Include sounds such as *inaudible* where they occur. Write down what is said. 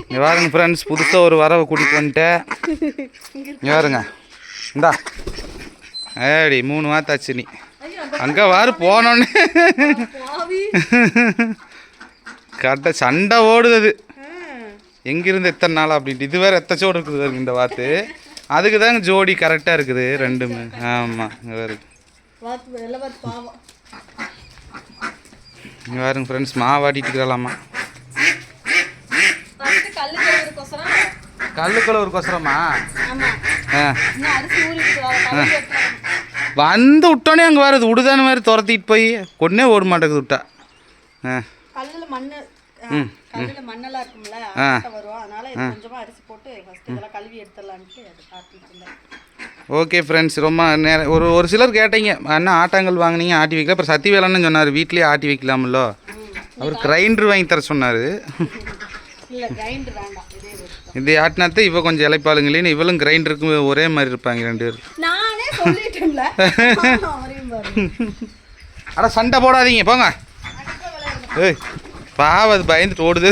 இங்க பாருங்க ஃப்ரெண்ட்ஸ் புதுசாக ஒரு வரவை கூட்டிகிட்டு வந்துட்டேன். இங்க பாருங்க. இந்தா. ஏடி மூணு வாத்தாச்சு நீ. அங்கே வாரு போனோன்னு. கரெக்டாக சண்டை ஓடுது. அது எங்கிருந்து எத்தனை நாள் அப்படின்ட்டு. இது வேற எத்தச்சோடு இருக்குது பாருங்க இந்த வாத்து. அதுக்கு தாங்க ஜோடி கரெக்டாக இருக்குது. ரெண்டுமே. ஆமாம் இங்கே பாவம். இங்கே பாருங்க ஃப்ரெண்ட்ஸ் மாவாட்டிட்டு இருக்கிறாளாமா கழுவி எடுத்துட்டு வந்து விட்டோன்னே அங்கே வருது. விடுதான மாதிரி துரத்திட்டு போய் கொன்னே ஓட மாட்டேங்குது விட்டா இருந்தேன். ஓகே ஃப்ரெண்ட்ஸ் ரொம்ப நேரம் ஒரு ஒரு சிலர் கேட்டீங்க. அண்ணா ஆட்டாங்கல் வாங்குனீங்க ஆட்டி வைக்கல. அப்புறம் சத்தி வேலைன்னு சொன்னார் வீட்லேயே ஆட்டி வைக்கலாம்ல. அவர் கிரைண்டர் வாங்கி தர சொன்னார். இதே ஆட்டினாத்தே இவ கொஞ்சம் இலைப்பாளுங்களேன்னு இவளும் கிரைண்டருக்கு ஒரே மாதிரி இருப்பாங்க ரெண்டு பேரும். *laughs* பாருங்க அட சண்டை போடாதீங்க போங்க. ஏய் பாவம் அது பயந்துட்டு ஓடுது.